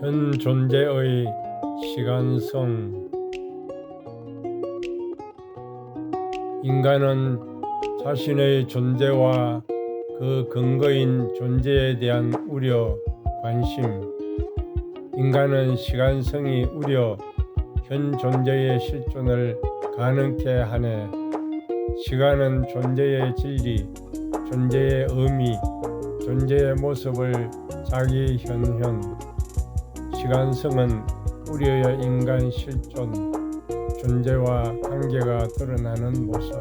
현 존재의 시간성. 인간은 자신의 존재와 그 근거인 존재에 대한 우려, 관심. 인간은 시간성이 우려 현 존재의 실존을 가능케 하네. 시간은 존재의 진리, 존재의 의미, 존재의 모습을 자기 현현 시간성은 우려의 인간 실존, 존재와 관계가 드러나는 모습.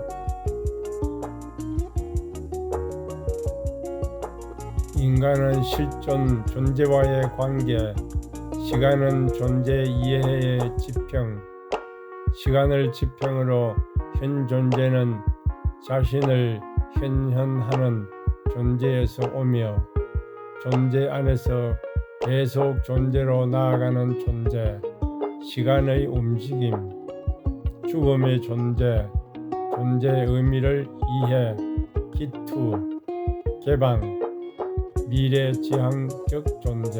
인간은 실존, 존재와의 관계, 시간은 존재 이해의 지평, 시간을 지평으로 현 존재는 자신을 현현하는 존재에서 오며 존재 안에서 계속 존재로 나아가는 존재, 시간의 움직임, 죽음의 존재, 존재의 의미를 이해, 기투, 개방, 미래 지향적 존재.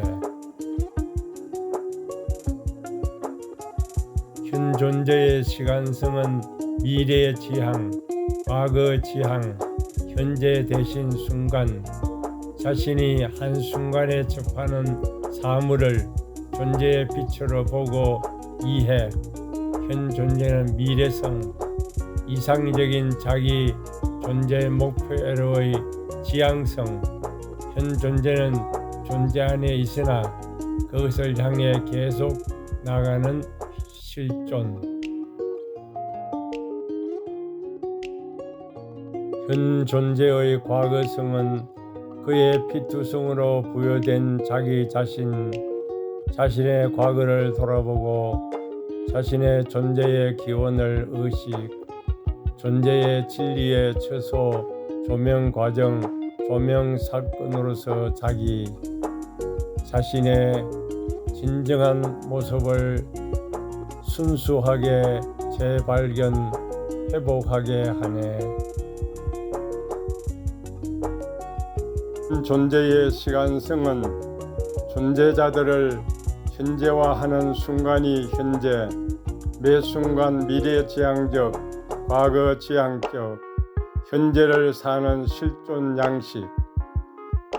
현 존재의 시간성은 미래의 지향, 과거 지향, 현재 대신 순간, 자신이 한순간에 접하는 사물을 존재의 빛으로 보고 이해, 현 존재는 미래성, 이상적인 자기 존재 목표로의 지향성, 현 존재는 존재 안에 있으나 그것을 향해 계속 나가는 실존. 현 존재의 과거성은 그의 피투성으로 부여된 자기 자신, 자신의 과거를 돌아보고 자신의 존재의 기원을 의식, 존재의 진리의 처소, 조명 과정, 조명 사건으로서 자기 자신의 진정한 모습을 순수하게 재발견, 회복하게 하네. 존재의 시간성은 존재자들을 현재화하는 순간이 현재, 매 순간 미래 지향적, 과거 지향적, 현재를 사는 실존 양식,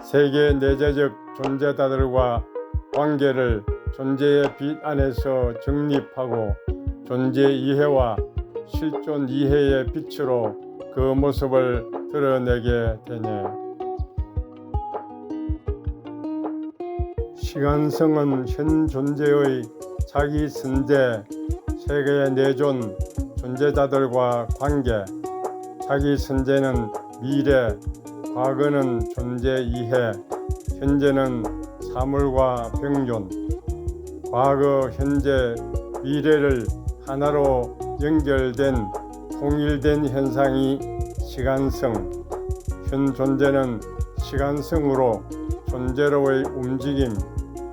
세계 내재적 존재자들과 관계를 존재의 빛 안에서 정립하고 존재 이해와 실존 이해의 빛으로 그 모습을 드러내게 되네. 시간성은 현 존재의 자기 선재, 세계의 내존, 존재자들과 관계, 자기 선재는 미래, 과거는 존재 이해, 현재는 사물과 병존, 과거, 현재, 미래를 하나로 연결된 통일된 현상이 시간성, 현 존재는 시간성으로 존재로의 움직임,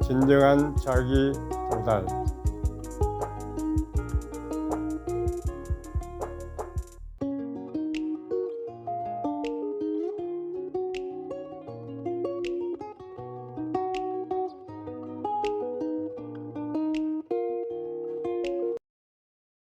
진정한 자기 도달.